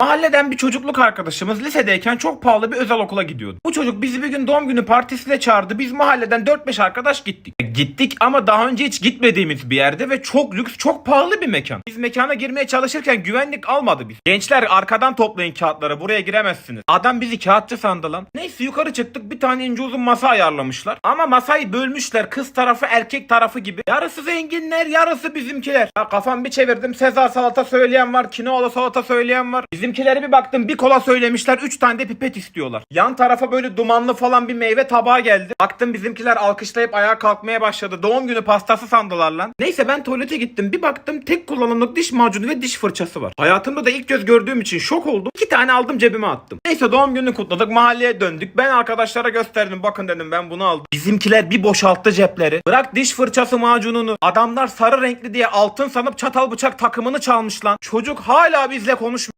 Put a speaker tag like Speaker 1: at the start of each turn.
Speaker 1: Mahalleden bir çocukluk arkadaşımız lisedeyken çok pahalı bir özel okula gidiyordu. Bu çocuk bizi bir gün doğum günü partisine çağırdı. Biz mahalleden 4-5 arkadaş gittik. Gittik ama daha önce hiç gitmediğimiz bir yerde ve çok lüks, çok pahalı bir mekan. Biz mekana girmeye çalışırken güvenlik almadı biz. Gençler arkadan toplayın kağıtları buraya giremezsiniz. Adam bizi kağıtçı sandı lan. Neyse yukarı çıktık bir tane ince uzun masa ayarlamışlar. Ama masayı bölmüşler kız tarafı erkek tarafı gibi. Yarısı zenginler yarısı bizimkiler. Ya kafam bir çevirdim Sezar salata söyleyen var. Kinoalı salata söyleyen var. Bizimkilere bir baktım bir kola söylemişler 3 tane de pipet istiyorlar. Yan tarafa böyle dumanlı falan bir meyve tabağı geldi. Baktım bizimkiler alkışlayıp ayağa kalkmaya başladı. Doğum günü pastası sandılar lan. Neyse ben tuvalete gittim. Bir baktım tek kullanımlık diş macunu ve diş fırçası var. Hayatımda da ilk göz gördüğüm için şok oldum. İki tane aldım cebime attım. Neyse doğum gününü kutladık. Mahalleye döndük. Ben arkadaşlara gösterdim. Bakın dedim ben bunu aldım. Bizimkiler bir boşalttı cepleri. Bırak diş fırçası macununu. Adamlar sarı renkli diye altın sanıp çatal bıçak takımını çalmış lan. Çocuk hala bizle konuşmuyor.